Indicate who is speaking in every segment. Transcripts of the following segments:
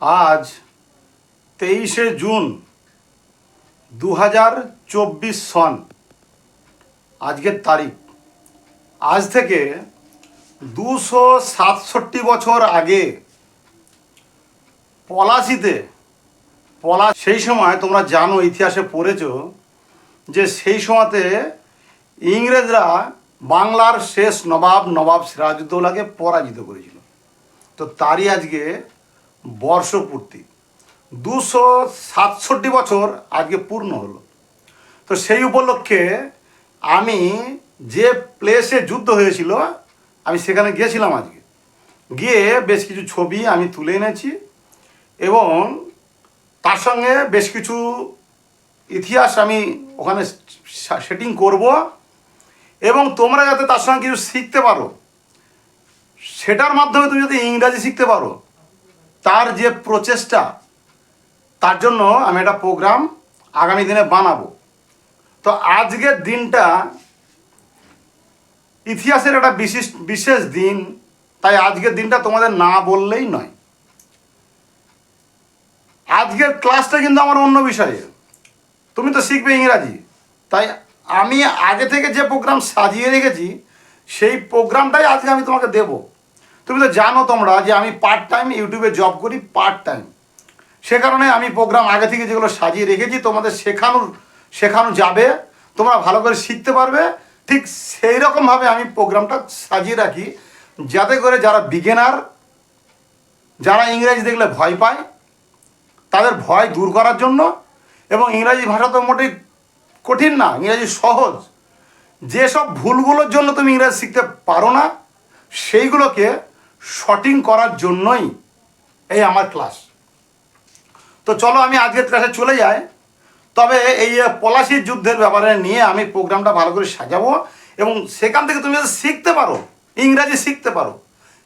Speaker 1: আজ তেইশে জুন দু হাজার চব্বিশ সন। আজকের তারিখ। আজ থেকে দুশো সাতষট্টি বছর আগে পলাশিতে, পলা, সেই সময় তোমরা জানো, ইতিহাসে পড়েছো যে সেই সময়তে ইংরেজরা বাংলার শেষ নবাব নবাব সিরাজউদ্দৌলাকে পরাজিত করেছিল। তো তারই আজকে বর্ষপূর্তি। দুশো সাতষট্টি বছর আজকে পূর্ণ হলো। তো সেই উপলক্ষে আমি যে প্লেসে যুদ্ধ হয়েছিল, আমি সেখানে গিয়েছিলাম আজকে। গিয়ে বেশ কিছু ছবি আমি তুলে এনেছি এবং তার সঙ্গে বেশ কিছু ইতিহাস আমি ওখানে সেটিং করব এবং তোমরা যাতে তার সঙ্গে কিছু শিখতে পারো, সেটার মাধ্যমে তুমি যদি ইংরাজি শিখতে পারো তার যে প্রচেষ্টা, তার জন্য আমি একটা প্রোগ্রাম আগামী দিনে বানাবো। তো আজকের দিনটা ইতিহাসের একটা বিশেষ বিশেষ দিন। তাই আজকের দিনটা তোমাদের না বললেই নয়। আজকের ক্লাসটা কিন্তু আমার অন্য বিষয়ে। তুমি তো শিখবে ইংরাজি। তাই আমি আগে থেকে যে প্রোগ্রাম সাজিয়ে রেখেছি, সেই প্রোগ্রামটাই আজকে আমি তোমাকে দেব। তুমি তো জানো তোমরা যে আমি পার্ট টাইম ইউটিউবে জব করি পার্ট টাইম সে কারণে আমি প্রোগ্রাম আগে থেকে যেগুলো সাজিয়ে রেখেছি তোমাদের শেখানোর, শেখানো যাবে, তোমরা ভালো করে শিখতে পারবে। ঠিক সেই রকমভাবে আমি প্রোগ্রামটা সাজিয়ে রাখি যাতে করে যারা বিগেনার যারা ইংরেজি দেখলে ভয় পায়, তাদের ভয় দূর করার জন্য এবং ইংরাজি ভাষা তো মোটেই কঠিন না, ইংরাজি সহজ। যেসব ভুলগুলোর জন্য তুমি ইংরাজি শিখতে পারো না, সেইগুলোকে শর্টিং করার জন্যই এই আমার ক্লাস তো চলো আমি আজকের ক্লাসে চলে যাই। তবে এই পলাশির যুদ্ধের ব্যাপারে নিয়ে আমি প্রোগ্রামটা ভালো করে সাজাবো এবং সেখান থেকে তুমি যদি শিখতে পারো, ইংরাজি শিখতে পারো,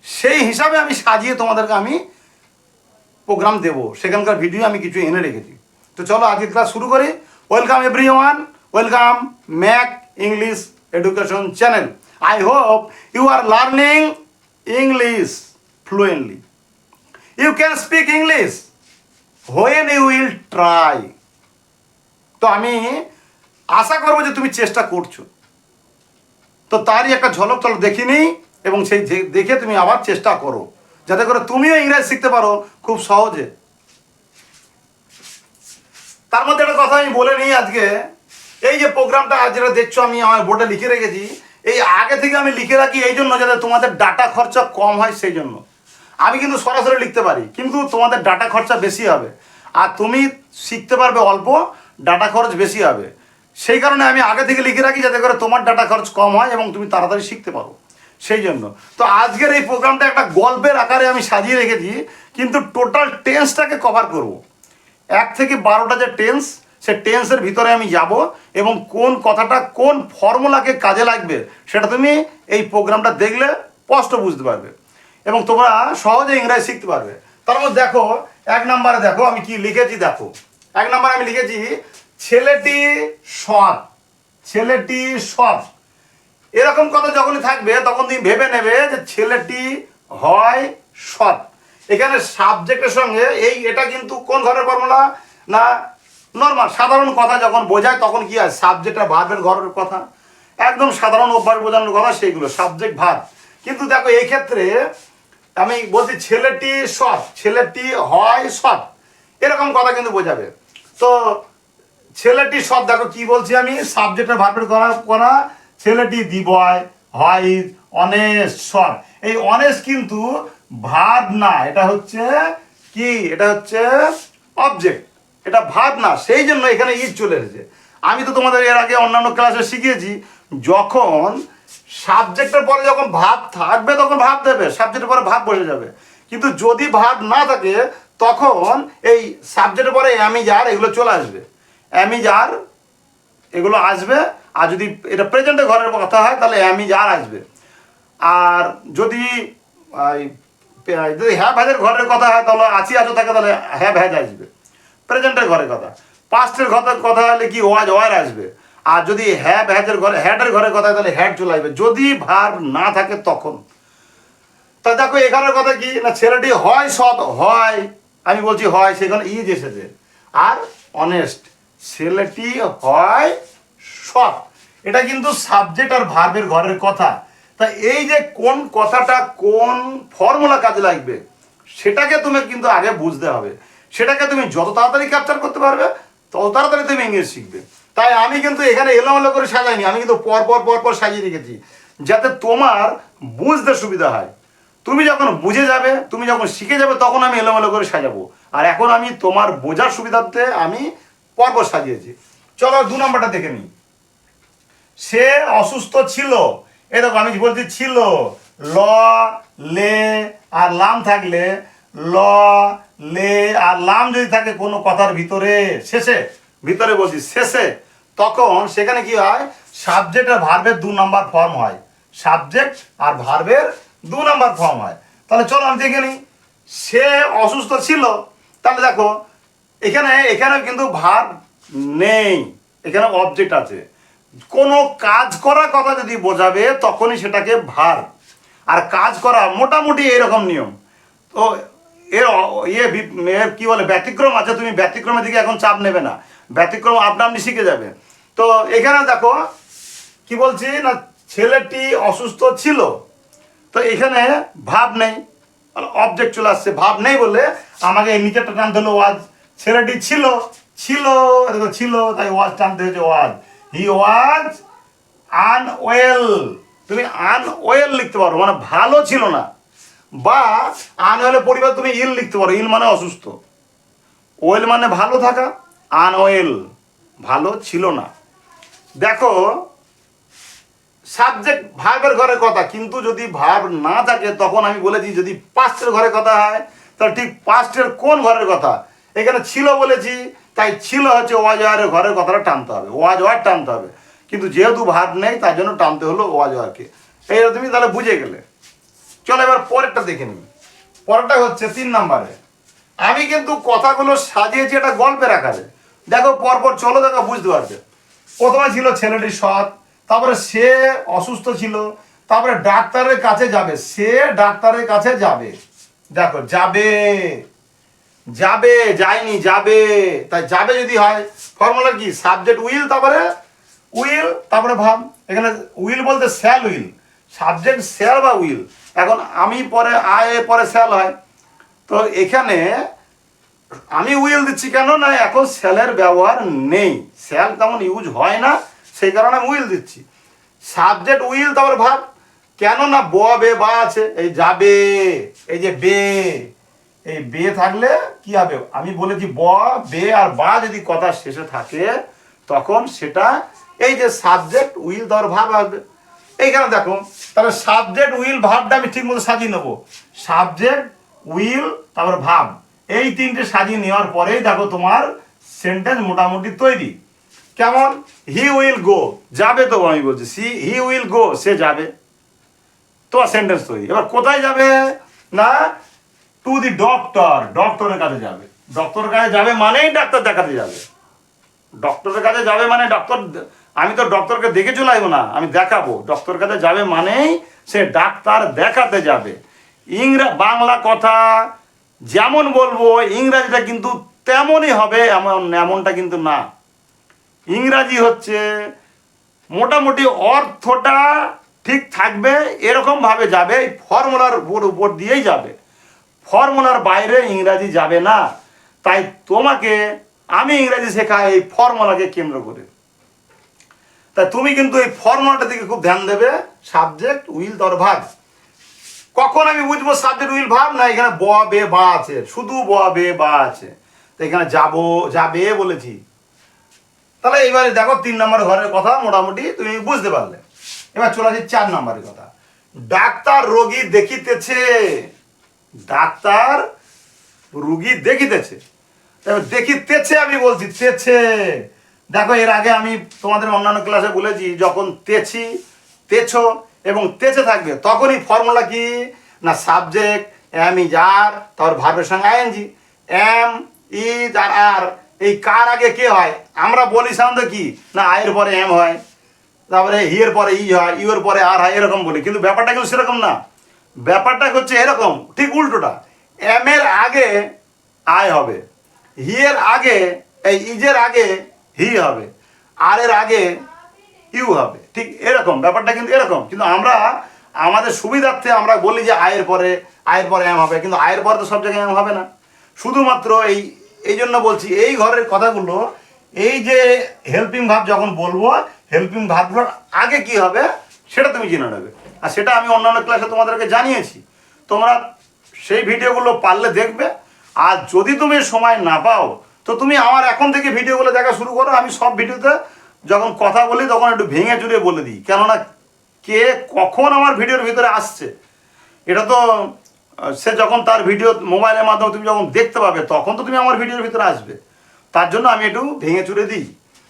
Speaker 1: সেই হিসাবে আমি সাজিয়ে তোমাদেরকে আমি প্রোগ্রাম দেবো। সেখানকার ভিডিও আমি কিছু এনে রেখেছি। তো চলো আজকের ক্লাস শুরু করি। Welcome everyone welcome Mac English education channel I hope you are learning English fluently you can speak English when you will try তো আমি আশা করব যে তুমি চেষ্টা করছ। তো তারই একটা ঝলক চলো দেখে নিই এবং সেই দেখে তুমি আবার চেষ্টা করো। যাতে করে তুমিও ইংরেজি শিখতে পারো খুব সহজে। তার মধ্যে একটা কথা আমি বলে নিই আজকে। এই যে প্রোগ্রামটা আজ যেটা দেখছ আমি আমার বোর্ডে লিখে রেখেছি। এই আগে থেকে আমি লিখে রাখি এই জন্য যাতে তোমাদের ডাটা খরচা কম হয় সেই জন্য। আমি কিন্তু সরাসরি লিখতে পারি, কিন্তু তোমাদের ডাটা খরচা বেশি হবে। আর তুমি শিখতে পারবে অল্প, ডাটা খরচ বেশি হবে। সেই কারণে আমি আগে থেকে লিখে রাখি যাতে করে তোমার ডাটা খরচ কম হয় এবং তুমি তাড়াতাড়ি শিখতে পারো। সেই জন্য। তো আজকের এই প্রোগ্রামটা একটা গল্পের আকারে আমি সাজিয়ে রেখেছি, কিন্তু টোটাল টেন্সটাকে কভার করব। এক থেকে বারোটা যে টেন্স সে টেন্সের ভিতরে আমি যাব এবং কোন কথাটা কোন ফর্মুলাকে কাজে লাগবে সেটা তুমি এই প্রোগ্রামটা দেখলে স্পষ্ট বুঝতে পারবে এবং তোমরা সহজে ইংরাজি শিখতে পারবে। তার মধ্যে দেখো, এক নম্বরে দেখো, আমি কি লিখেছি দেখো। এক নম্বরে আমি লিখেছি, ছেলেটি সৎ ছেলেটি সৎ। এরকম কথা যখনই থাকবে, তখন তুমি ভেবে নেবে যে ছেলেটি হয় সৎ। এখানে সাবজেক্টের সঙ্গে এই, এটা কিন্তু কোন ঘরের ফর্মুলা না নর্মাল সাধারণ কথা যখন বোঝায় তখন কি হয়? সাবজেক্ট আর ভার্বের ঘরের কথা। একদম সাধারণ অভ্যাস বোঝানোর কথা সেইগুলো সাবজেক্ট ভার্ব কিন্তু দেখো, এই ক্ষেত্রে আমি বলছি ছেলেটি সৎ, ছেলেটি হয় সৎ। এরকম কথা কিন্তু বোঝাবে। তো ছেলেটি সৎ, দেখো কি বলছি আমি? সাবজেক্টের ভার্বের করা করা ছেলেটি দিবয়, হয় অনেস্ট সৎ। এই অনেস্ট কিন্তু ভাব না, এটা হচ্ছে কি? এটা হচ্ছে অবজেক্ট এটা ভাব না, সেই জন্য এখানে ইজ চলে এসেছে। আমি তো তোমাদের এর আগে অন্যান্য ক্লাসে শিখিয়েছি, যখন সাবজেক্টের পরে যখন ভাব থাকবে, তখন ভাব দেবে সাবজেক্টের পরে ভাব বসে যাবে। কিন্তু যদি ভাব না থাকে, তখন এই সাবজেক্টের পরে অ্যামিজার এগুলো চলে আসবে। অ্যামিজার এগুলো আসবে, আর যদি এটা প্রেজেন্টে ঘরের কথা হয়, তাহলে অ্যামিজার আসবে। আর যদি যদি হ্যাঁ ভ্যাজের ঘরের কথা হয়, তাহলে আছি, আছো থাকে, তাহলে হ্যাঁ ভ্যাজ আসবে। প্রেজেন্টের ঘরের কথা। পাস্টের কথা কথা হলে কি ওয়াজ ওয়ার আসবে? আর যদি হ্যাঁ ভ্যাজের ঘরে, হ্যাডের ঘরের কথা, তাহলে হ্যাড চলে আসবে। যদি ভার না থাকে তখন। তা দেখো, এখানের কথা কি? না, ছেলেটি হয় সৎ, হয়, আমি বলছি হয়, সেখানে ইজ এসেছে। আর অনেস্ট ছেলেটি হয় সৎ। এটা কিন্তু সাবজেক্ট আর ভার্বের ঘরের কথা। তা এই যে কোন কথাটা কোন ফর্মুলা কাজে লাগবে, সেটাকে তুমি কিন্তু আগে বুঝতে হবে। সেটাকে তুমি যত তাড়াতাড়ি ক্যাপচার করতে পারবে, তত তাড়াতাড়ি তুমি ইংরেজি শিখবে। তাই আমি কিন্তু এখানে এলোমেলো করে সাজাইনি, আমি কিন্তু পর পর পর পর সাজিয়ে রেখেছি, যাতে তোমার বুঝতে সুবিধা হয়। তুমি যখন বুঝে যাবে, তুমি যখন শিখে যাবে, তখন আমি এলোমেলো করে সাজাবো। আর এখন আমি তোমার বোঝার সুবিধার্থে আমি পরপর সাজিয়েছি। চলো দু নম্বরটা দেখে নিই। সে অসুস্থ ছিল। এই দেখো, আমি বলছি ছিল। ল, লে আর লাম থাকলে ল লে আর লাম যদি থাকে কোনো কথার ভিতরে, শেষে, ভিতরে বলছি, শেষে, তখন সেখানে কি হয়? সাবজেক্ট আর ভার্বের দু নাম্বার ফর্ম হয়। সাবজেক্ট আর ভার্বের দু নাম্বার ফর্ম হয়। তাহলে চলো আমি দেখে নিই। সে অসুস্থ ছিল, তাহলে দেখো, এখানে এখানে কিন্তু ভার্ব নেই। এখানে অবজেক্ট আছে। কোনো কাজ করার কথা যদি বোঝাবে, তখনই সেটাকে ভার আর কাজ করা মোটামুটি এরকম নিয়ম। তো এর ইয়ে এর কি বলে, ব্যতিক্রম আছে, তুমি ব্যতিক্রমের দিকে এখন চাপ নেবে না। ব্যতিক্রম আপনা আপনি শিখে যাবে তো এখানে দেখো, কি বলছি, না, ছেলেটি অসুস্থ ছিল, তো এখানে ভাব নেই অবজেক্ট চলে আসছে, ভাব নেই বলে আমাকে এই নিচেরটা টানতে হলো ওয়াজ। ছেলেটি ছিল ছিল ছিল, তাই ওয়াজ টানতে হয়েছে ওয়াজ। হি ওয়াজ আনওয়েল তুমি আনওয়েল লিখতে পারো মানে ভালো ছিল না। বা আনওয়েলের পরিবার তুমি ইল লিখতে পারো। ইল মানে অসুস্থ। ওয়েল মানে ভালো থাকা আন আনওয়েল ভালো ছিল না। দেখো, সাবজেক্ট ভার্বের ঘরে কথা, কিন্তু যদি ভার্ব না থাকে, তখন আমি বলেছি যদি পাস্টের ঘরে কথা হয়, তাহলে ঠিক পাস্টের কোন ঘরের কথা? এখানে ছিল বলেছি, তাই ছিল হচ্ছে ওয়াজ ওয়ারের ঘরের কথাটা টানতে হবে। ওয়াজ ওয়ার টানতে হবে। কিন্তু যেহেতু ভার্ব নেই, তার জন্য টানতে হলো ওয়াজ ওয়ারকে এইটা তুমি তাহলে বুঝে গেলে। চলো এবার পরেরটা দেখে নিই। পরেরটা হচ্ছে তিন নম্বরে। আমি কিন্তু কথাগুলো সাজিয়েছি একটা গল্পের আকারে। দেখো, পরপর চলো দেখো, বুঝতে পারবে। প্রথমে ছিল ছেলেটি সৎ, তারপরে সে অসুস্থ ছিল, তারপরে ডাক্তারের কাছে যাবে। সে ডাক্তারের কাছে যাবে। দেখো, যাবে। যাবে, যায়নি, যাবে। তাই যাবে যদি হয় ফর্মুলা কি? সাবজেক্ট উইল তারপরে উইল তারপরে ভাব। এখানে উইল বলতে স্যাল উইল সাবজেক্ট স্যাল বা উইল এখন আমি পরে আয় পরে স্যাল হয়। তো এখানে আমি উইল দিচ্ছি কেন না, এখন স্যালের ব্যবহার নেই। স্যাল তেমন ইউজ হয় না, সেই কারণে আমি উইল দিচ্ছি। সাবজেক্ট উইল তারপর ভাব, কেন না ব বে বা আছে, এই যাবে, এই যে বে, এই বে থাকলে কি হবে? আমি বলেছি ব, বে আর বা যদি কথা শেষে থাকে, তখন সেটা এই যে সাবজেক্ট উইল দেওয়ার ভাব আসবে। এইখানে দেখো, তাহলে সাবজেক্ট উইল ভাবটা আমি ঠিক মতো সাজিয়ে নেব। সাবজেক্ট উইল তারপর ভাব এই তিনটে সাজিয়ে নেওয়ার পরেই দেখো তোমার সেন্টেন্স মোটামুটি তৈরি। কেমন? হি উইল গো যাবে তো আমি বলছি সি হি উইল গো সে যাবে। তোমার সেন্টেন্স তৈরি। এবার কোথায় যাবে? না টু দি ডক্টর ডক্টরের কাছে যাবে। ডক্টরের কাছে যাবে মানেই ডাক্তার দেখাতে যাবে। ডক্টরের কাছে যাবে মানে ডক্টর আমি তো ডক্টরকে দেখে চলে আসব না, আমি দেখাবো। ডক্টর কাছে যাবে মানেই সে ডাক্তার দেখাতে যাবে। ইংরা বাংলা কথা যেমন বলব, ইংরাজিটা কিন্তু তেমনই হবে, এমন এমনটা কিন্তু না। ইংরাজি হচ্ছে মোটামুটি অর্থটা ঠিক থাকবে এরকমভাবে যাবে ফর্মুলার উপর উপর দিয়েই যাবে। ফর্মুলার বাইরে ইংরাজি যাবে না। তাই তোমাকে আমি ইংরাজি শেখাই এই ফর্মুলাকে কেন্দ্র করে। তাই তুমি কিন্তু এই ফর্মুলাটার দিকে খুব ধ্যান দেবে সাবজেক্ট উইল দর ভাগ কখন আমি বুঝব সাবজেক্ট উইল ভাব না এখানে ব, বে, বা আছে? শুধু ব, বে, বা আছে। তো এখানে যাব, যাবে বলেছি। তাহলে এবারে দেখো তিন নম্বর ঘরের কথা মোটামুটি তুমি বুঝতে পারলে। এবার চলে আসি চার নম্বরের কথা। ডাক্তার রোগী দেখিতেছে। ডাক্তার রুগী দেখিতেছে। দেখিতেছে আমি বলছি, তেছে। দেখো, এর আগে আমি তোমাদের অন্যান্য ক্লাসে বলেছি, যখন তেছি, তেছো এবং তেছে থাকবে, তখনই ফর্মুলা কি? না সাবজেক্ট এম ইজ আর তারপর ভার্বের সঙ্গে আইএনজি এম ইজ আর আর এই কার আগে কে হয়? আমরা বলি সাধারণত কি? না আয়ের পরে এম হয়, তারপরে হিয়ের পরে ই হয় ইউর পরে আর হয়, এরকম বলি, কিন্তু ব্যাপারটা কিন্তু সেরকম না। ব্যাপারটা হচ্ছে এরকম, ঠিক উল্টোটা এম এর আগে আয় হবে হি এর আগে, এই ইজের আগে হি হবে। আর এর আগে ইউ হবে। ঠিক এরকম, ব্যাপারটা কিন্তু এরকম। কিন্তু আমরা আমাদের সুবিধার্থে আমরা বলি যে আয়ের পরে আয়ের পরে এম হবে। কিন্তু আয়ের পরে তো সব জায়গায় এম হবে না। শুধুমাত্র এই এই জন্য বলছি, এই ঘরের কথাগুলো, এই যে হেল্পিং ভাব যখন বলব হেল্পিং ভাবগুলোর আগে কি হবে, সেটা তুমি জেনে নেবে। আর সেটা আমি অন্যান্য ক্লাসে তোমাদেরকে জানিয়েছি। তোমরা সেই ভিডিওগুলো পারলে দেখবে। আর যদি তুমি সময় না পাও তো তুমি আমার এখন থেকে ভিডিওগুলো দেখা শুরু করো, আমি সব ভিডিওতে যখন কথা বলি তখন একটু ভেঙে চুরে বলে দিই। কেননা কে কখন আমার ভিডিওর ভিতরে আসছে, এটা তো, সে যখন তার ভিডিও মোবাইলের মাধ্যমে তুমি যখন দেখতে পাবে, তখন তো তুমি আমার ভিডিওর ভিতরে আসবে। তার জন্য আমি একটু ভেঙে চুরে দিই।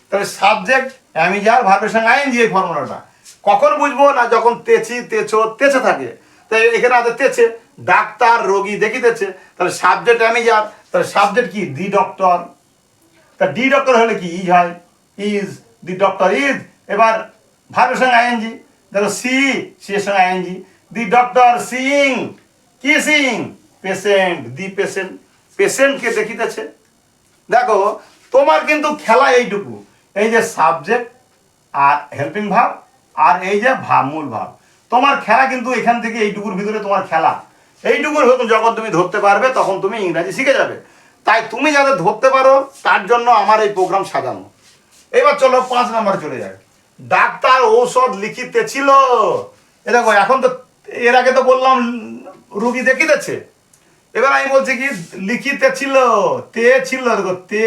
Speaker 1: তাহলে সাবজেক্ট অ্যামিজার ভার্বের সঙ্গে আইন এই ফর্মুলাটা কখন বুঝব না যখন তেছি তেছো তেছে থাকে? তাই এখানে আছে তেছে ডাক্তার, রোগী দেখিতেছে। তাহলে সাবজেক্ট অ্যামিজার তাহলে সাবজেক্ট কি? দি ডক্টর তা ডি ডক্টর হলে কি? ইজ হয় ইজ দি ডক্টর ইজ এবার ভার্বের সঙ্গে আইএনজি দেখো সি সি এর সঙ্গে আইএনজি দি ডক্টর সিং কি সিং পেশেন্ট দি পেশেন্ট পেশেন্টকে দেখিতেছে। দেখো, তোমার কিন্তু খেলা এইটুকু। এই যে সাবজেক্ট আর হেল্পিং ভাব আর এই যে ভাব মূল ভাব তোমার খেলা কিন্তু এখান থেকে এইটুকুর ভিতরে তোমার খেলা। এইটুকুর ভেতর যখন তুমি ধরতে পারবে, তখন তুমি ইংরাজি শিখে যাবে। তাই তুমি যাতে ধরতে পারো, তার জন্য আমার এই প্রোগ্রাম সাজানো। এবার চলো পাঁচ নাম্বার চলে যায় ডাক্তার ঔষধ লিখিতেছিল এ দেখো, এখন তো এর আগে তো বললাম, রুগী দেখিতেছে। এবার আমি বলছি কি, লিখিতে ছিল, তে ছিল, দেখো, তে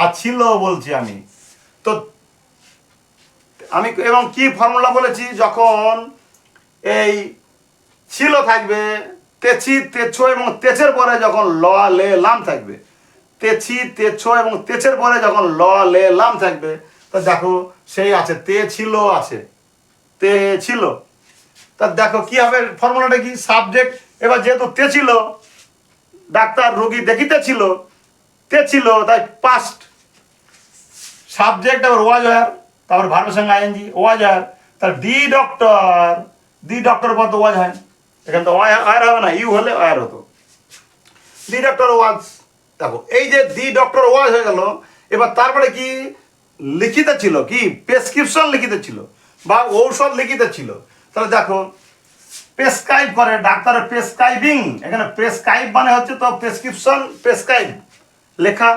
Speaker 1: আর ছিল বলছি আমি। তো আমি এবং কি ফর্মুলা বলেছি? যখন এই ছিল থাকবে তেছি, তেছো এবং তেছের পরে যখন ল, লে, লাম থাকবে। তেছি, তেছো এবং তেছের পরে যখন ল, লে, লাম থাকবে, তো দেখো সেই আছে, তে ছিল আছে। তে ছিল। তা দেখো কি হবে, ফর্মুলাটা কি? সাবজেক্ট। এবার যেহেতু তে ছিল, ডাক্তার, রোগী দেখিতে ছিল, তে ছিল, তাই পাস্ট সাবজেক্ট আবার ওয়াজ আর তারপর ভার্বের সঙ্গে আইএনজি ওয়াজ আর তার ডি ডক্টর ডি ডক্টর পর তো ওয়াজ হয় এখানে তো আয়ার হবে না, ইউ হলে আয়ার হতো। দি ডক্টর ওয়াজ, দেখো, এই যে দি ডক্টর ওয়াজ হয়ে গেল, এবার তারপরে কি লিখিত ছিল? কি? প্রেসক্রিপশন লিখিত ছিল বা ঔষধ লিখিত ছিল। তাহলে দেখো প্রেসক্রাইব করে ডাক্তারের প্রেসক্রাইবিং এখানে প্রেসক্রাইব মানে হচ্ছে তো প্রেসক্রিপশন প্রেসক্রাইব লেখা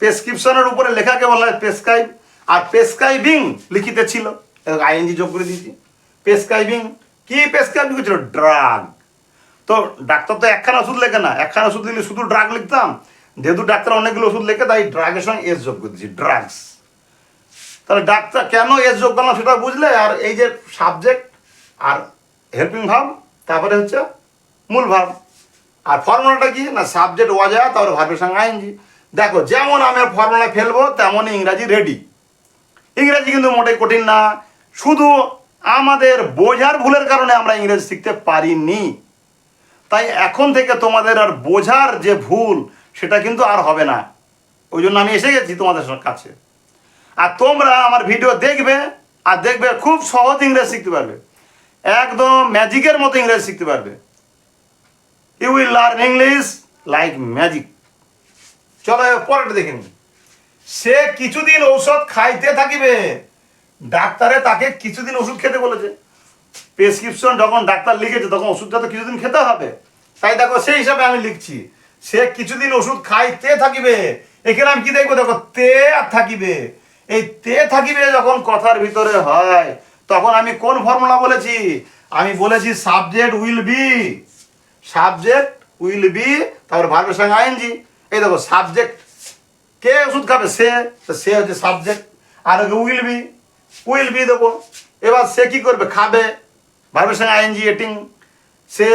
Speaker 1: প্রেসক্রিপশনের উপরে লেখাকে বলা হয় প্রেসক্রাইব আর প্রেসক্রাইবিং লিখিতে ছিল আইএনজি যোগ করে দিয়েছি। প্রেসক্রাইবিং কি প্রেসক্রাইব লিখেছিল ড্রাগ। তো ডাক্তার তো একখানা ওষুধ লেখে না, একখানা ওষুধ দিলে শুধু ড্রাগ লিখতাম। যেহেতু ডাক্তার অনেকগুলো ওষুধ লেখে, তাই ড্রাগের সঙ্গে এস যোগ করে ড্রাগস। তাহলে ডাক্তার কেন এস যোগ করলাম সেটা বুঝলে? আর এই যে সাবজেক্ট আর হেল্পিং ভাব তারপরে হচ্ছে মূল ভাব আর ফর্মুলাটা কি? না সাবজেক্ট ওয়াজা তারপরে ভাবের সঙ্গে আইনজি দেখো, যেমন আমি ফর্মুলা ফেলব, তেমনই ইংরাজি রেডি ইংরাজি কিন্তু মোটেই কঠিন না। শুধু আমাদের বোঝার ভুলের কারণে আমরা ইংরেজি শিখতে পারিনি। তাই এখন থেকে তোমাদের আর বোঝার যে ভুল, সেটা কিন্তু আর হবে না। ওই জন্য আমি এসে গেছি তোমাদের কাছে। আর তোমরা আমার ভিডিও দেখবে, আর দেখবে খুব সহজ ইংরেজি শিখতে পারবে। একদম ম্যাজিকের মতো ইংরেজি শিখতে পারবে। You will learn English like magic চলো পরেরটা দেখে সে কিছুদিন ঔষধ খাইতে থাকিবে। ডাক্তারে তাকে কিছুদিন ওষুধ খেতে বলেছে। প্রেসক্রিপশন যখন ডাক্তার লিখেছে, তখন ওষুধটা তো কিছুদিন খেতে হবে। তাই দেখো, সেই হিসাবে আমি লিখছি, সে কিছুদিন ওষুধ খাইতে থাকিবে। এখানে আমি কি দেখব? দেখো, তে আর থাকিবে। এই তে থাকিবে যখন কথার ভিতরে হয়, তখন আমি কোন ফর্মুলা বলেছি? আমি বলেছি subject will be subject will be তারপর ভার্বের সঙ্গে আইএনজি এই দেখো সাবজেক্ট কে ওষুধ খাবে? সে। সে হচ্ছে সাবজেক্ট আর উইল বি উইল বি দেবো। এবার সে কি করবে? খাবে। ভার্বের সঙ্গে আইএনজি এটিং। সে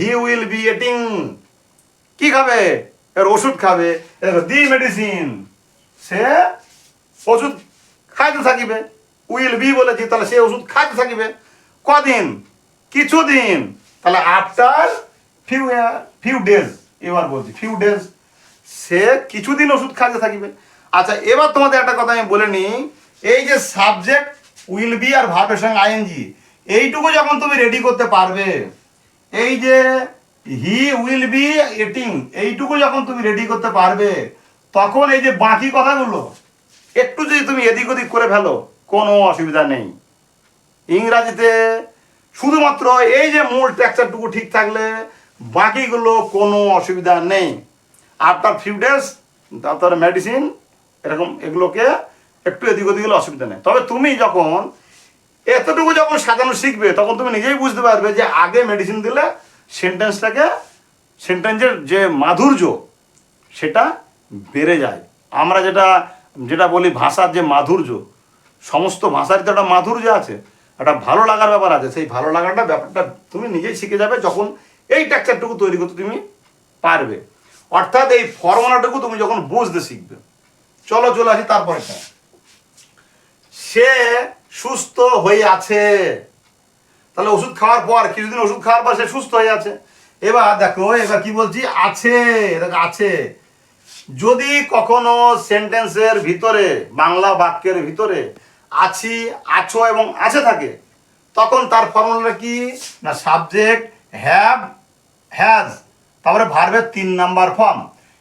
Speaker 1: হি উইল বি এটিং কি খাবে? এর ওষুধ খাবে। এ দেখো দি মেডিসিন। সে ওষুধ খাইতে থাকিবে। উইল বি বলেছি, তাহলে সে ওষুধ খাইতে থাকিবে। কদিন? কিছুদিন। তাহলে আফটার ফিউ ফিউ ডেজ, এবার বলছি, ফিউ ডেজ। সে কিছুদিন ওষুধ খাইতে থাকিবে। আচ্ছা এবার তোমাদের একটা কথা আমি বলে নিই। এই যে সাবজেক্ট উইল বি আর ভার্বের সঙ্গে আইএনজি এইটুকু যখন তুমি রেডি করতে পারবে, এই যে হি উইল বি ইটিং এইটুকু যখন তুমি রেডি করতে পারবে, তখন এই যে বাকি কথাগুলো, একটু যদি তুমি এদিক ওদিক করে ফেলো, কোনো অসুবিধা নেই। ইংরাজিতে শুধুমাত্র এই যে মূল টেক্সচারটুকু ঠিক থাকলে, বাকিগুলো কোনো অসুবিধা নেই। আফটার ফিউ ডেজ তারপর মেডিসিন এরকম এগুলোকে একটু এদিক ওদিক অসুবিধা নেই। তবে তুমি যখন এতটুকু যখন সাজানো শিখবে, তখন তুমি নিজেই বুঝতে পারবে যে আগে মেডিসিন দিলে সেন্টেন্সটাকে সেন্টেন্সের যে মাধুর্য, সেটা বেড়ে যায়। আমরা যেটা যেটা বলি ভাষার যে মাধুর্য, সমস্ত ভাষার তো একটা মাধুর্য আছে। একটা ভালো লাগার ব্যাপার আছে। সেই ভালো লাগাটা ব্যাপারটা তুমি নিজেই শিখে যাবে যখন এই টেক্সচারটুকু তৈরি করতে তুমি পারবে। অর্থাৎ এই ফর্মুলাটুকু তুমি যখন বুঝতে শিখবে। চলো, চলে আসি তারপরেটা সে সুস্থ হয়ে আছে তাহলে ওষুধ খাওয়ার পর, কিছুদিন ওষুধ খাওয়ার পর সে সুস্থ হয়ে আছে এবার দেখো, এবার কি বলছি? আছে আছে। যদি কখনো সেন্টেন্সের ভিতরে, বাংলা বাক্যের ভিতরে আছি, আছো এবং আছে থাকে, তখন তার ফর্মুলাটা কি? না সাবজেক্ট হ্যাভ হ্যাজ তারপরে ভার্বের তিন নাম্বার ফর্ম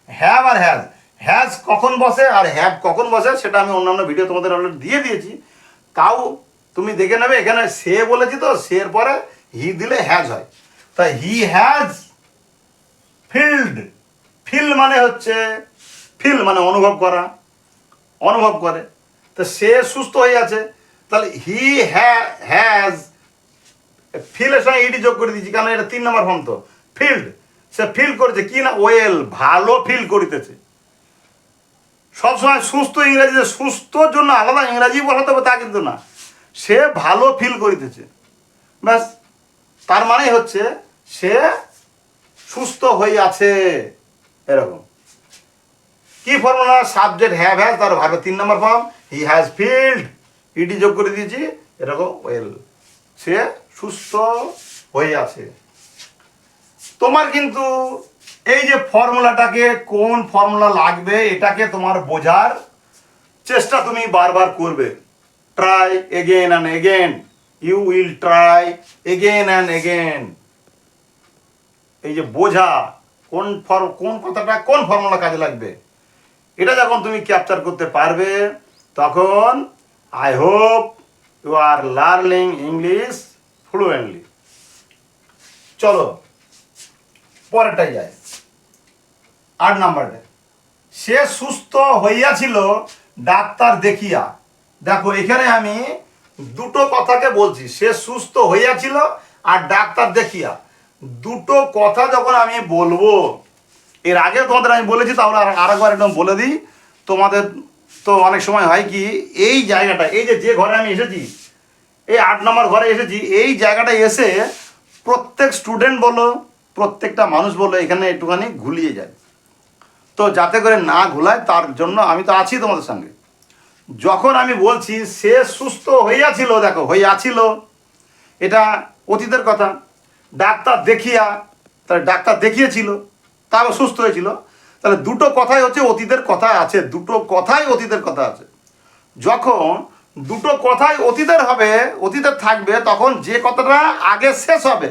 Speaker 1: হ্যাভ আর হ্যাজ হ্যাজ কখন বসে আর হ্যাভ কখন বসে, সেটা আমি অন্যান্য ভিডিও তোমাদের দিয়ে দিয়েছি। তাও তুমি দেখে নেবে, এখানে সে বলেছি তো, সের পরে হি দিলে হ্যাজ হয়। তা হি হ্যাজ ফিল্ড ফিল মানে হচ্ছে ফিল মানে অনুভব করা, অনুভব করে। তো সে সুস্থ হয়ে আছে। তাহলে হি হ্যাজ ফিলের সঙ্গে ইডি যোগ করে দিয়েছি, কারণ এটা তিন নম্বর ফর্ম তো। ফিল্ড সে ফিল করেছে কি না? ওয়েল ভালো ফিল করিতেছে। সবসময় সুস্থ ইংরেজিতে, সুস্থর জন্য আলাদা ইংরাজি বলাতে হবে তা কিন্তু না। সে ভালো ফিল করিতেছে। ব্যাস, তার মানে হচ্ছে সে সুস্থ হয়ে আছে এরকম। কি ফর্মুলা সাবজেক্ট হ্যাভ হ্যাজ তার ভাবে তিন নম্বর form he has filled ED যোগ করে দিয়েছি, এরকম ওয়েল সে সুস্থ হয়ে আছে তোমার কিন্তু এই যে ফর্মুলাটাকে কোন ফর্মুলা লাগবে, এটাকে তোমার বোঝার চেষ্টা তুমি বারবার করবে। Try again and again you will try again and again এই যে বোঝা, কোন ফর্ম কোন কথাটা, কোন ফর্মুলা কাজে লাগবে। এটা যখন তুমি ক্যাপচার করতে পারবে, তখন I hope you are learning English fluently চলো পরেরটাই যায় আট নাম্বারটা সে সুস্থ হইয়াছিল, ডাক্তার দেখিয়া। দেখো, এখানে আমি দুটো কথাকে বলছি। সে সুস্থ হইয়াছিল আর ডাক্তার দেখিয়া। দুটো কথা যখন আমি বলব, এর আগে তোমাদের আমি বলেছি, তাহলে আর আরেকবার একদম বলে দিই। তোমাদের তো অনেক সময় হয় কি, এই জায়গাটা, এই যে যে ঘরে আমি এসেছি, এই আট নম্বর ঘরে এসেছি, এই জায়গাটা এসে প্রত্যেক স্টুডেন্ট বলো, প্রত্যেকটা মানুষ বলো, এখানে একটুখানি ঘুলিয়ে যায়। তো যাতে করে না ঘুলায়, তার জন্য আমি তো আছি তোমাদের সঙ্গে। যখন আমি বলছি, সে সুস্থ হইয়াছিল, দেখো, হইয়াছিল, এটা অতীতের কথা। ডাক্তার দেখিয়া তাহলে ডাক্তার দেখিয়েছিল তারও সুস্থ হয়েছিল। তাহলে দুটো কথাই হচ্ছে অতীতের কথা আছে, দুটো কথাই অতীতের কথা আছে। যখন দুটো কথাই অতীতের হবে অতীতের থাকবে, তখন যে কথাটা আগে শেষ হবে,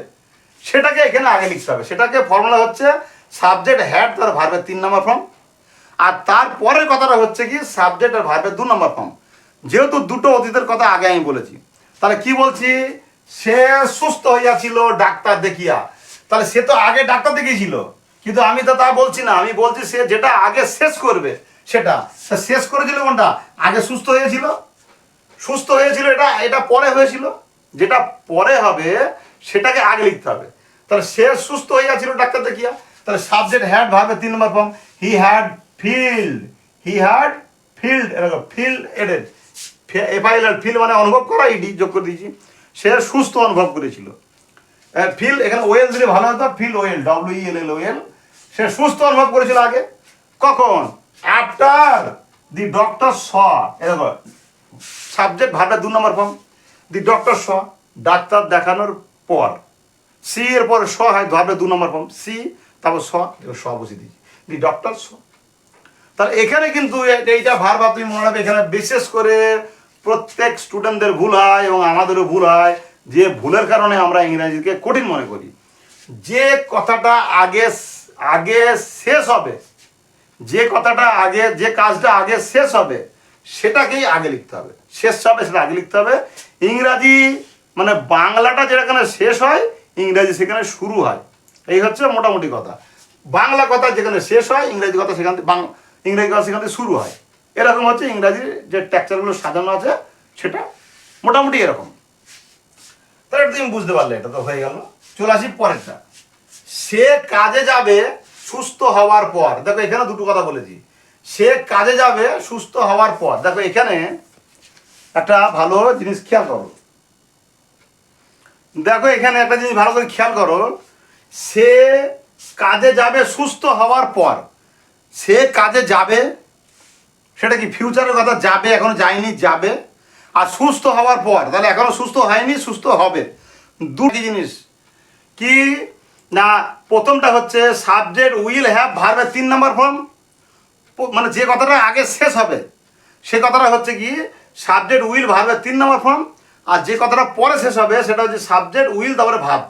Speaker 1: সেটাকে এখানে আগে লিখতে হবে। সেটাকে ফর্মুলা হচ্ছে সাবজেক্ট হ্যাড তার ভার্বের তিন নম্বর ফর্ম। আর তারপরের কথাটা হচ্ছে কি সাবজেক্ট আর ভার্বের দু নম্বর ফর্ম। যেহেতু দুটো অতীতের কথা আগে আমি বলেছি, তাহলে কি বলছি? সে সুস্থ হইয়াছিল, ডাক্তার দেখিয়া। তাহলে সে তো আগে ডাক্তার দেখিয়েছিল, কিন্তু আমি তো তা বলছি না। আমি বলছি সে যেটা আগে শেষ করবে, সেটা। শেষ করেছিল কোনটা? আগে সুস্থ হয়েছিল। সুস্থ হয়েছিল, এটা এটা পরে হয়েছিল। যেটা পরে হবে, সেটাকে আগে লিখতে হবে। তাহলে সে সুস্থ গেছিল ডাক্তার দেখিয়া। তাহলে সাবজেক্ট হ্যাড ভাবে তিন নম্বর form he had filled he had filled এরকম filled added F I L fill মানে অনুভব করা ইডি যোগ করে দিয়েছি, সে সুস্থ অনুভব করেছিল। ফিল এখানে ওয়েল দিলে ভালো হতো feel well W L L well সে সুস্থ অনুভব করেছিল আগে, কখন? আফটার দি ডক্টর স এরকম সাবজেক্ট ভাবটা দু নম্বর ফর্ম দি ডক্টর স ডাক্তার দেখানোর পর সি এর পরে স হয় ভাবটা দু নম্বর ফর্ম সি তারপর স, এবার স বসিয়ে দিয়েছি দি ডক্টর স। তাহলে এখানে কিন্তু এইটা ভারবার তুমি মনে রাখবে, এখানে বিশেষ করে প্রত্যেক স্টুডেন্টদের ভুল হয় এবং আমাদেরও ভুল হয়, যে ভুলের কারণে আমরা ইংরেজিকে কঠিন মনে করি। যে কথাটা আগে আগে শেষ হবে, যে কথাটা আগে, যে কাজটা আগে শেষ হবে, সেটাকেই আগে লিখতে হবে। শেষ হবে, সেটা আগে লিখতে হবে। ইংরাজি মানে বাংলাটা যেখানে শেষ হয়, ইংরাজি সেখানে শুরু হয়। এই হচ্ছে মোটামুটি কথা। বাংলা কথা যেখানে শেষ হয়, ইংরেজি কথা সেখান থেকে ইংরেজি কথা সেখান থেকে শুরু হয়। এরকম হচ্ছে ইংরাজির যে ট্যাকচারগুলো সাজানো আছে, সেটা মোটামুটি এরকম। তাহলে তুমি বুঝতে পারলে, এটা তো হয়ে গেল। চলে আসি পরেরটা। সে কাজে যাবে সুস্থ হওয়ার পর। দেখো, এখানে দুটো কথা বলেছি। সে কাজে যাবে সুস্থ হওয়ার পর। দেখো, এখানে একটা ভালো জিনিস খেয়াল করো। দেখো, এখানে একটা জিনিস ভালো করে খেয়াল করো। সে কাজে যাবে সুস্থ হওয়ার পর। সে কাজে যাবে, সেটা কি ফিউচারের কথা? যাবে, এখনও যায়নি, যাবে। আর সুস্থ হওয়ার পর, তাহলে এখনও সুস্থ হয়নি, সুস্থ হবে। দুটি জিনিস। কি? না, প্রথমটা হচ্ছে সাবজেক্ট উইল হ্যাভ ভার্বের তিন নম্বর ফর্ম মানে যে কথাটা আগে শেষ হবে, সে কথাটা হচ্ছে কি? সাবজেক্ট উইল ভার্বের তিন নম্বর ফর্ম আর যে কথাটা পরে শেষ হবে, সেটা হচ্ছে সাবজেক্ট উইল তারপরে ভাব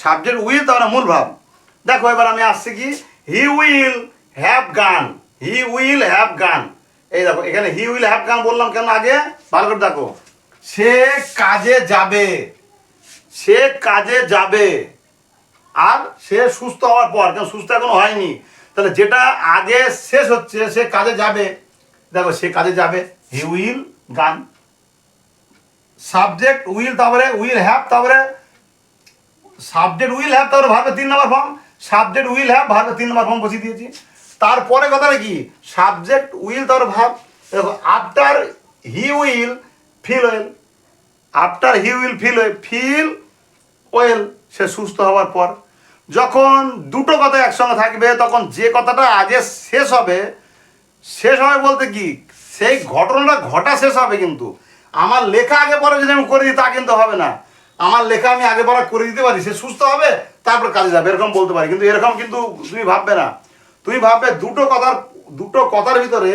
Speaker 1: সাবজেক্ট উইল তারপরে মূল ভাব। দেখো, এবার আমি আসছি কি? হি উইল হ্যাভ গান হি উইল হ্যাভ গান এই দেখো, এখানে হি উইল হ্যাভ গান বললাম কেন আগে? ভালো করে দেখো। সে কাজে যাবে। সে কাজে যাবে। আর সে সুস্থ হওয়ার পর, কেন সুস্থ এখনও হয়নি? তাহলে যেটা আগে শেষ হচ্ছে, সে কাজে যাবে। দেখো, সে কাজে যাবে। He will gone subject will তারপরে উইল হ্যাভ তারপরে সাবজেক্ট উইল হ্যাভ, তারপরে ভাবে তিন নম্বর ফর্ম সাবজেক্ট উইল হ্যাভ ভাবে তিন নম্বর ফর্ম বসিয়ে দিয়েছি। তারপরে কথাটা কি? সাবজেক্ট উইল, তারপরে ভাব, দেখো after he will feel well after he will feel well feel well সে সুস্থ হওয়ার পর, যখন দুটো কথা একসঙ্গে থাকবে, তখন যে কথাটা আগে শেষ হবে শেষ হবে বলতে কি? সেই ঘটনাটা ঘটা শেষ হবে কিন্তু। আমার লেখা আগে পরে যদি আমি করে দিই, তা কিন্তু হবে না। আমার লেখা আমি আগে পরে করে দিতে পারি, সে সুস্থ হবে, তারপর কাজে যাবে, এরকম বলতে পারি। কিন্তু এরকম কিন্তু তুমি ভাববে না। তুমি ভাববে দুটো কথার দুটো কথার ভিতরে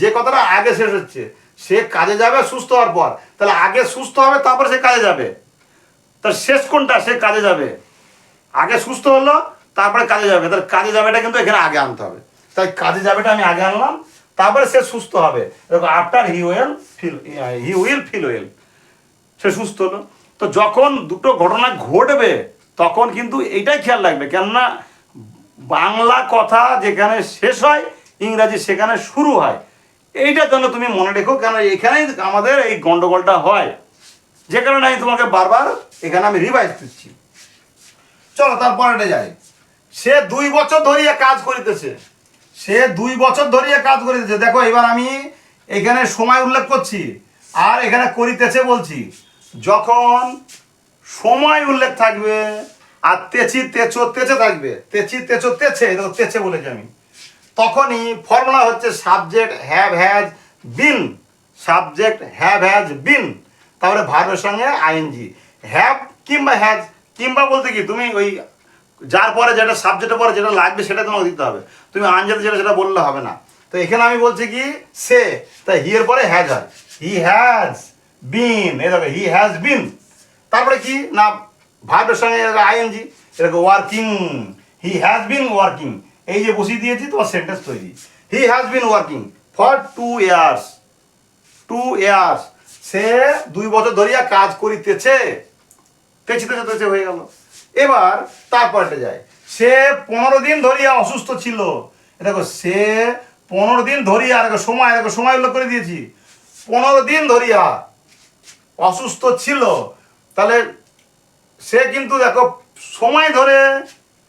Speaker 1: যে কথাটা আগে শেষ হচ্ছে, সে কাজে যাবে, সুস্থ হওয়ার পর। তাহলে আগে সুস্থ হবে, তারপর সে কাজে যাবে। তার শেষ কোনটা? সে কাজে যাবে। আগে সুস্থ হলো, তারপরে কাজে যাবে। তার কাজে যাবেটা কিন্তু এখানে আগে আনতে হবে। তাই কাজে যাবেটা আমি আগে আনলাম, তারপরে সে সুস্থ হবে। After he well feel he will feel well সে সুস্থ হলো। তো যখন দুটো ঘটনা ঘটবে, তখন কিন্তু এইটাই খেয়াল রাখবে। কেননা বাংলা কথা যেখানে শেষ হয়, ইংরাজি সেখানে শুরু হয়। এইটার জন্য তুমি মনে রেখো কেন এখানেই আমাদের এই গন্ডগোলটা হয়। যে কারণে আমি তোমাকে বারবার এখানে আমি রিভাইজ দিচ্ছি। চলো তারপরে যাই। সে দুই বছর ধরিয়া কাজ করিতেছে। সে দুই বছর ধরিয়া কাজ করিতেছে। দেখো, এবার আমি এখানে সময় উল্লেখ করছি, আর এখানে করিতেছে বলছি। যখন সময় উল্লেখ থাকবে, আর তেচি তেচো তেচে থাকবে, তেচি তেচো তেছে দেখো তেছে বলেছি আমি, তখনই ফর্মুলা হচ্ছে subject have has been subject have has been তারপরে ভার্বের সঙ্গে আইএনজি হ্যাভ কিংবা হ্যাজ কিংবা বলতে কি, তুমি ওই যার পরে যেটা সাবজেক্টের পরে যেটা লাগবে সেটা তোমাকে দিতে হবে, তুমি আনজাতে যেটা সেটা বললে হবে না, তো এখানে আমি বলছি কি, সে তাই হি এর পরে হ্যাজ হয় হি হ্যাজ বিন এ দেখো হি হ্যাজ বিন তারপরে কি? না ভার্বের সঙ্গে আইএনজি এরকম working he has been working এই যে বসিয়ে দিয়েছি, তোমার সেন্টেন্স তৈরি। He has been working for two years two years সে দুই বছর ধরিয়া কাজ করিতেছে। তেচিতে তেছে হয়ে গেল। এবার তারপরটা যায়। সে পনেরো দিন ধরিয়া অসুস্থ ছিল। দেখো, সে পনেরো দিন ধরিয়া, দেখো, সময় দেখো, সময় উল্লেখ করে দিয়েছি। পনেরো দিন ধরিয়া অসুস্থ ছিল, তাহলে সে কিন্তু দেখো, সময় ধরে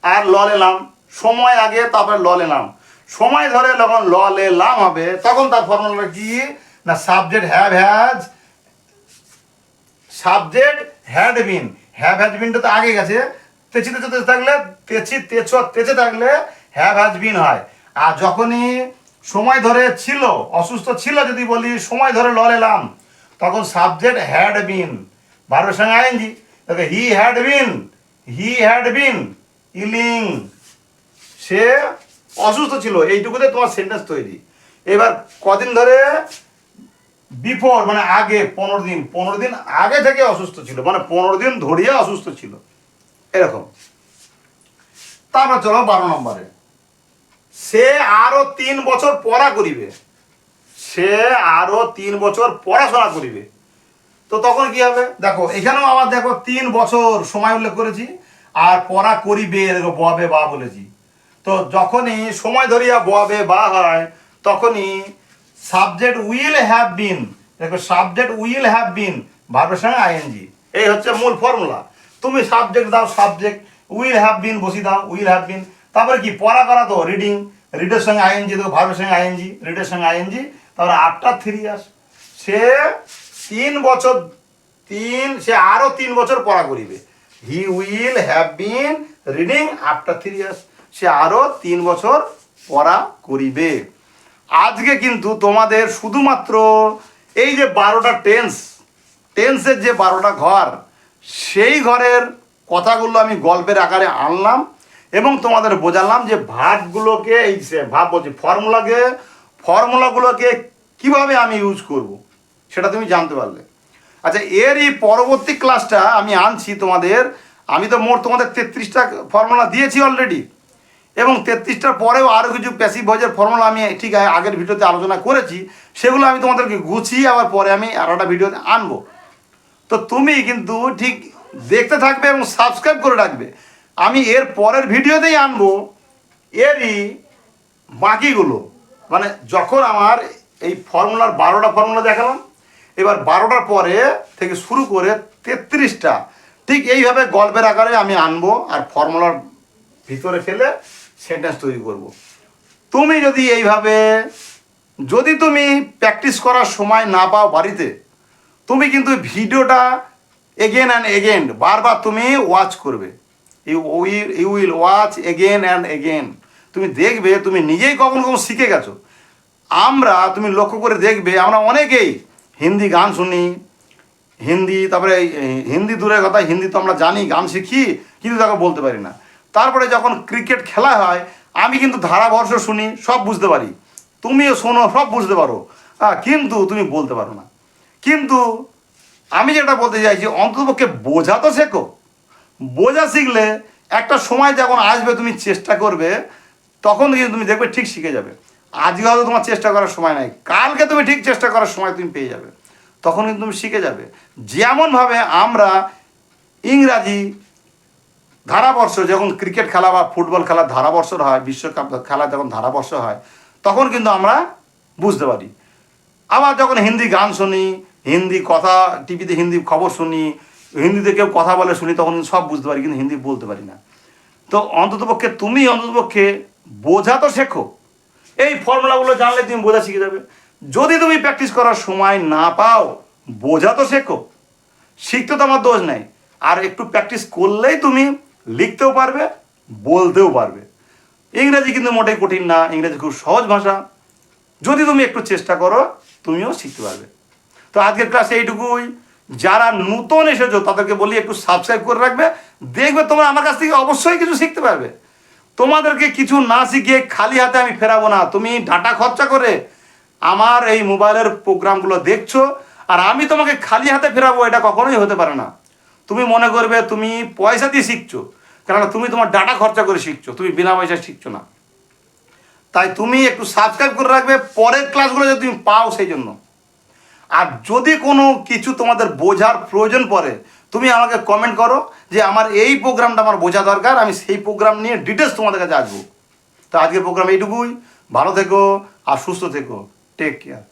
Speaker 1: আর ল এলাম, সময় আগে তারপরে ল এলাম। সময় ধরে যখন ল এলাম হবে, তখন তার ফর্মুলা কি? না subject have has subject had been have has বিনটা তো আগে গেছে। তেচি তেচে তেচে থাকলে তেচি তেচ তেচে থাকলে হ্যাভ হ্যাজ বিন হয়। আর যখনই সময় ধরে ছিল, অসুস্থ ছিল যদি বলি, সময় ধরে ল এলাম। তখন সাবজেক্ট হ্যাড বিন ভার্বের সঙ্গে আইনজি দেখো he had been he had been ইলিং। সে অসুস্থ ছিল, এইটুকুতে তোমার সেন্টেন্স তৈরি। এবার কদিন ধরে বিফোর মানে আগে, পনেরো দিন পনেরো দিন আগে থেকে অসুস্থ ছিল মানে পনেরো দিন ধরিয়ে অসুস্থ ছিল। এরকম। তারপর চলো বারো নম্বরে। সে আরও তিন বছর পড়া করিবে। সে আরও তিন বছর পড়াশোনা করিবে। তো তখন কি হবে? দেখো, এখানেও আবার দেখো, তিন বছর সময় উল্লেখ করেছি, আর পড়া করিবে ববে বা বলেছি। তো যখনই সময় ধরিয়া ববে বা হয়, তখনই সাবজেক্ট উইল হ্যাভ বিন দেখো সাবজেক্ট উইল হ্যাভ বিন ভার্বের সঙ্গে আইএনজি এই হচ্ছে মূল ফর্মুলা তুমি সাবজেক্ট দাও সাবজেক্ট উইল হ্যাভ বিন বসি দাও উইল হ্যাভ বিন তারপরে কি? পড়া করা তো রিডিং রিডের সঙ্গে আইএনজি দেবো ভার্বের সঙ্গে আইএনজি রিডের সঙ্গে আইএনজি তারপরে আফটার থ্রি ইয়ার্স সে তিন বছর, তিন, সে আরও তিন বছর পড়া করিবে। He will have been reading after three years সে আরও তিন বছর পড়া করিবে। আজকে কিন্তু তোমাদের শুধুমাত্র এই যে বারোটা টেন্স টেন্সের যে বারোটা ঘর, সেই ঘরের কথাগুলো আমি গল্পের আকারে আনলাম এবং তোমাদের বোঝালাম যে ভাবগুলোকে এই ভাব বলছি ফর্মুলাকে ফর্মুলাগুলোকে কীভাবে আমি ইউজ করব, সেটা তুমি জানতে পারলে। আচ্ছা এর এই পরবর্তী ক্লাসটা আমি আনছি তোমাদের, আমি তো মোট তোমাদের তেত্রিশটা ফর্মুলা দিয়েছি অলরেডি এবং তেত্রিশটার পরেও আরও কিছু প্যাসিভ ভয়েজের ফর্মুলা আমি ঠিক আগের ভিডিওতে আলোচনা করেছি, সেগুলো আমি তোমাদেরকে গুছিয়ে আবার পরে আমি আরও একটা ভিডিওতে আনব। তো তুমি কিন্তু ঠিক দেখতে থাকবে এবং সাবস্ক্রাইব করে রাখবে। আমি এর পরের ভিডিওতেই আনব এরই বাকিগুলো। মানে যখন আমার এই ফর্মুলার বারোটা ফর্মুলা দেখালাম, এবার বারোটার পরে থেকে শুরু করে তেত্রিশটা, ঠিক এইভাবে গল্পের আকারে আমি আনব আর ফর্মুলার ভিতরে ফেলে সেন্টেন্স তৈরি করব। তুমি যদি এইভাবে, যদি তুমি প্র্যাকটিস করার সময় না পাও বাড়িতে, তুমি কিন্তু ভিডিওটা এগেন অ্যান্ড এগেন বারবার তুমি ওয়াচ করবে you will you will watch again and again তুমি দেখবে তুমি নিজেই কখনো কখনো শিখে গেছো। আমরা তুমি লক্ষ্য করে দেখবে, আমরা অনেকেই হিন্দি গান শুনি, হিন্দি, তারপরে হিন্দি দূরের কথা, হিন্দি তো আমরা জানি, গান শিখি, কিন্তু তাকে বলতে পারি না। তারপরে যখন ক্রিকেট খেলা হয়, আমি কিন্তু ধারাবর্ষ শুনি, সব বুঝতে পারি। তুমিও শোনো, সব বুঝতে পারো। হ্যাঁ কিন্তু তুমি বলতে পারো না। কিন্তু আমি যেটা বলতে চাইছি, অন্ততপক্ষে বোঝা তো শেখো। বোঝা শিখলে একটা সময় যখন আসবে, তুমি চেষ্টা করবে তখন কিন্তু তুমি দেখবে ঠিক শিখে যাবে। আজকে হয়তো তোমার চেষ্টা করার সময় নাই, কালকে তুমি ঠিক চেষ্টা করার সময় তুমি পেয়ে যাবে। তখন কিন্তু তুমি শিখে যাবে। যেমনভাবে আমরা ইংরাজি ধারাবর্ষ যখন ক্রিকেট খেলা বা ফুটবল খেলার ধারাবর্ষ হয়, বিশ্বকাপ খেলা যখন ধারাবর্ষ হয়, তখন কিন্তু আমরা বুঝতে পারি। আবার যখন হিন্দি গান শুনি, হিন্দি কথা, টিভিতে হিন্দি খবর শুনি, হিন্দিতে কেউ কথা বলে শুনি, তখন সব বুঝতে পারি, কিন্তু হিন্দি বলতে পারি না। তো অন্ততপক্ষে তুমি অন্ততপক্ষে বোঝা তো শেখো। এই ফর্মুলাগুলো জানলে তুমি বোঝা শিখে যাবে। যদি তুমি প্র্যাকটিস করার সময় না পাও, বোঝা তো শেখো। শিখতে তো আমার দোষ নাই। আর একটু প্র্যাকটিস করলেই তুমি লিখতেও পারবে, বলতেও পারবে। ইংরেজি কিন্তু মোটেই কঠিন না, ইংরেজি খুব সহজ ভাষা। যদি তুমি একটু চেষ্টা করো, তুমিও শিখতে পারবে। তো আজকের ক্লাসে এইটুকুই। যারা নতুন এসেছ, তাদেরকে বলি একটু সাবস্ক্রাইব করে রাখবে। দেখবে তোমরা আমার কাছ থেকে অবশ্যই কিছু শিখতে পারবে। তোমাদেরকে কিছু না শিখিয়ে খালি হাতে আমি ফেরাবো না। তুমি ডাটা খরচা করে আমার এই মোবাইলের প্রোগ্রামগুলো দেখছ, আর আমি তোমাকে খালি হাতে ফেরাবো, এটা কখনোই হতে পারে না। তুমি মনে করবে তুমি পয়সা দিয়ে শিখছো, কেননা তুমি তোমার ডাটা খরচা করে শিখছো, তুমি বিনা পয়সায় শিখছো না। তাই তুমি একটু সাবস্ক্রাইব করে রাখবে, পরের ক্লাসগুলো যদি তুমি পাও সেই জন্য। আর যদি কোনো কিছু তোমাদের বোঝার প্রয়োজন পড়ে, তুমি আমাকে কমেন্ট করো যে আমার এই প্রোগ্রামটা আমার বোঝা দরকার, আমি সেই প্রোগ্রাম নিয়ে ডিটেলস তোমাদের কাছে আসব। তো আজকের প্রোগ্রাম এইটুকুই। ভালো থেকো আর সুস্থ থেকো। Take care